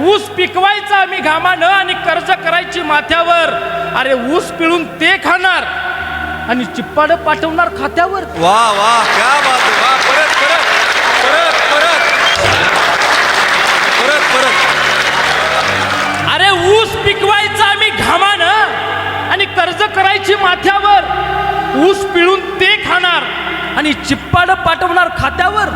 ऊस पिकवायचा आम्ही घामानं आणि कर्ज करायची माथ्यावर. अरे ऊस पिळून ते खाणार आणि चिप्पाड पाठवणार खात्यावर. वा वा क्या बात आहे. वा परत परत परत परत. परत परत. अरे ऊस पिकवायचा आम्ही घामानं आणि कर्ज करायची माथ्यावर. ऊस पिळून ते खाणार आणि चिप्पाड पाठवणार खात्यावर.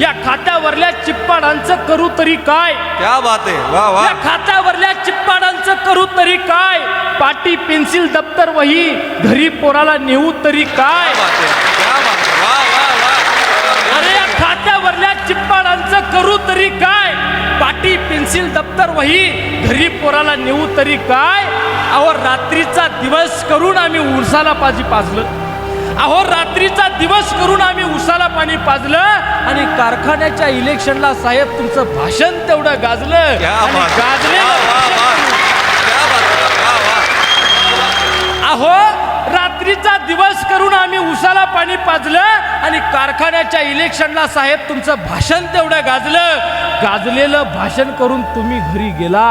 या खात्यावरल्या चिप्पाडांचं करू तरी काय? क्या बात आहे. वा वा. या खात्यावरल्या चिप्पाडांचं करू तरी काय? पाटी पेन्सिल दप्तर वही घरी पोराला नेऊ तरी काय? बात आहे. क्या बात आहे. वा वा वा. अरे या खात्यावरल्या चिप्पाडांचं करू तरी काय? पाटी पेन्सिल दप्तर वही घरी पोराला नेऊ तरी काय? अहो रात्रीचा दिवस करून आम्ही उसाला पाजी पाजलं. अहो रात्रीचा दिवस करून आम्ही उसाला पाणी पाजलं आणि कारखान्याच्या इलेक्शनला साहेब तुमचं भाषण तेवढं गाजलं आणि वा अहो रात्रीचा दिवस करून आम्ही उसाला पाणी पाजलं आणि कारखान्याच्या इलेक्शनला साहेब तुमचं भाषण तेवढं गाजलं. गाजलेलं भाषण करून तुम्ही घरी गेला.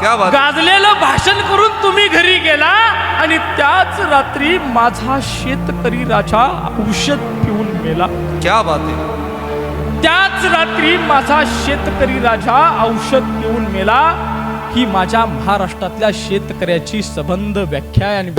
क्या बात गाजलेलं भाषण करून रात्री माझा शेतकरी राजा औषध पिऊन गेला क्या बात आहे त्याच रात्री माझा शेतकरी राजा औषध पिऊन मेला. ही माझ्या महाराष्ट्रातल्या शेतकऱ्याची सबंध व्याख्या आणि